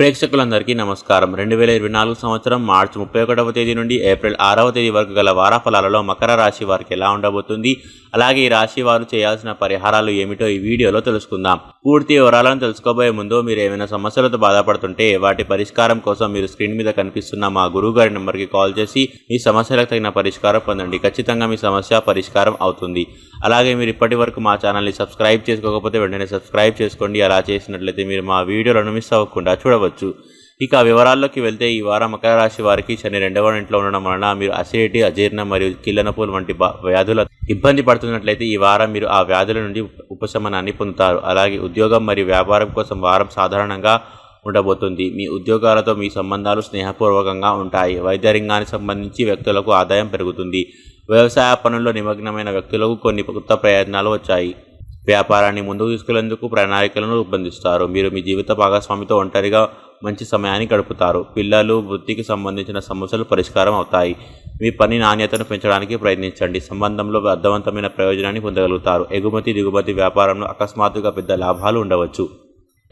ప్రేక్షకులందరికీ నమస్కారం. రెండు వేల ఇరవై నాలుగు సంవత్సరం మార్చి ముప్పై ఒకటవ తేదీ నుండి ఏప్రిల్ ఆరవ తేదీ వరకు గల వారాఫలాలలో మకర రాశి వారికి ఎలా ఉండబోతుంది? అలాగే ఈ రాశి వారు చేయాల్సిన పరిహారాలు ఏమిటో ఈ వీడియోలో తెలుసుకుందాం. పూర్తి వివరాలను తెలుసుకోబోయే ముందు మీరు ఏమైనా సమస్యలతో బాధపడుతుంటే వాటి పరిష్కారం కోసం మీరు స్క్రీన్ మీద కనిపిస్తున్న మా గురువు గారి నెంబర్కి కాల్ చేసి మీ సమస్యలకు తగిన పరిష్కారం పొందండి. ఖచ్చితంగా మీ సమస్య పరిష్కారం అవుతుంది. అలాగే మీరు ఇప్పటి వరకు మా ఛానల్ని సబ్స్క్రైబ్ చేసుకోకపోతే వెంటనే సబ్స్క్రైబ్ చేసుకోండి. అలా చేసినట్లయితే మీరు మా వీడియోలను మిస్ అవ్వకుండా చూడవచ్చు. ఇక వివరాల్లోకి వెళ్తే ఈ వారం మకర రాశి వారికి శని రెండవ ఇంట్లో ఉండడం వలన మీరు అసిడిటీ అజీర్ణం మరియు కిల్లనపూలు వంటి వ్యాధుల ఇబ్బంది పడుతున్నట్లయితే ఈ వారం మీరు ఆ వ్యాధుల నుండి ఉపశమనాన్ని పొందుతారు. అలాగే ఉద్యోగం మరియు వ్యాపారం కోసం వారం సాధారణంగా ఉండబోతుంది. మీ ఉద్యోగాలతో మీ సంబంధాలు స్నేహపూర్వకంగా ఉంటాయి. వైద్య రంగానికి సంబంధించి వ్యక్తులకు ఆదాయం పెరుగుతుంది. వ్యవసాయ పనుల్లో నిమగ్నమైన వ్యక్తులకు కొన్ని కొత్త ప్రయత్నాలు వచ్చాయి. వ్యాపారాన్ని ముందుకు తీసుకెళ్ళేందుకు ప్రణాళికలను రూపొందిస్తారు. మీరు మీ జీవిత భాగస్వామితో ఒంటరిగా మంచి సమయాన్ని గడుపుతారు. పిల్లలు వృత్తికి సంబంధించిన సమస్యలు పరిష్కారం అవుతాయి. మీ పని నాణ్యతను పెంచడానికి ప్రయత్నించండి. సంబంధంలో అర్థవంతమైన ప్రయోజనాన్ని పొందగలుగుతారు. ఎగుమతి దిగుమతి వ్యాపారంలో అకస్మాత్తుగా పెద్ద లాభాలు ఉండవచ్చు.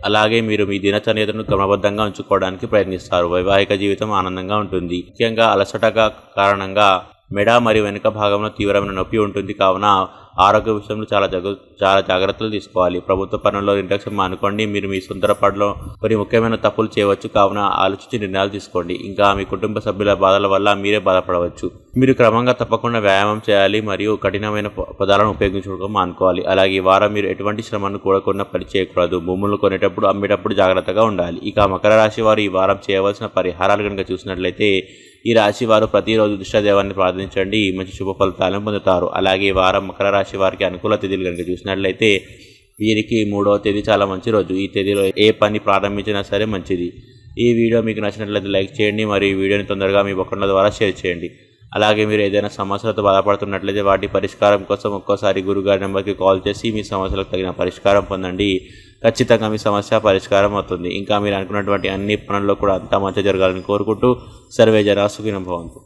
అలాగే మీరు మీ దినచర్యతను క్రమబద్ధంగా ఉంచుకోవడానికి ప్రయత్నిస్తారు. వైవాహిక జీవితం ఆనందంగా ఉంటుంది. ముఖ్యంగా అలసటగా కారణంగా మెడ మరియు వెనుక భాగంలో తీవ్రమైన నొప్పి ఉంటుంది. కావున ఆరోగ్య విషయంలో చాలా జగ చాలా జాగ్రత్తలు తీసుకోవాలి. ప్రభుత్వ పనుల్లో నిర్లక్ష్యం మానుకోండి మీరు మీ సొంతరపాటులో కొన్ని ముఖ్యమైన తప్పులు చేయవచ్చు. కావున ఆలోచించి నిర్ణయాలు తీసుకోండి. ఇంకా మీ కుటుంబ సభ్యుల బాధల వల్ల మీరే బాధపడవచ్చు. మీరు క్రమంగా తప్పకుండా వ్యాయామం చేయాలి మరియు కఠినమైన పదాలను ఉపయోగించుకోవడం మానుకోవాలి. అలాగే ఈ వారం మీరు ఎటువంటి శ్రమను కూడకుండా పని చేయకూడదు. భూములు కొనేటప్పుడు అమ్మేటప్పుడు జాగ్రత్తగా ఉండాలి. ఇక మకర రాశి వారు ఈ వారం చేయవలసిన పరిహారాలు కనుక చూసినట్లయితే ఈ రాశి వారు ప్రతిరోజు దుష్టదేవాన్ని ప్రార్థించండి. మంచి శుభ ఫలితాలను పొందుతారు. అలాగే వారం మకర రాశి వారికి అనుకూల తిథులు కనుక చూసినట్లయితే వీరికి మూడవ తేదీ చాలా మంచి రోజు. ఈ తేదీలో ఏ పని ప్రారంభించినా సరే మంచిది. ఈ వీడియో మీకు నచ్చినట్లయితే లైక్ చేయండి. మరియు ఈ వీడియోని తొందరగా మీ పక్కన ద్వారా షేర్ చేయండి. అలాగే మీరు ఏదైనా సమస్యలతో బాధపడుతున్నట్లయితే వాటి పరిష్కారం కోసం ఒక్కోసారి గురుగారి నెంబర్కి కాల్ చేసి మీ సమస్యలకు తగిన పరిష్కారం పొందండి. ఖచ్చితంగా మీ సమస్య పరిష్కారం అవుతుంది. ఇంకా మీరు అనుకున్నటువంటి అన్ని పనుల్లో కూడా అంతా మంచి జరగాలని కోరుకుంటూ సర్వే జరా సుఖినం భవంతు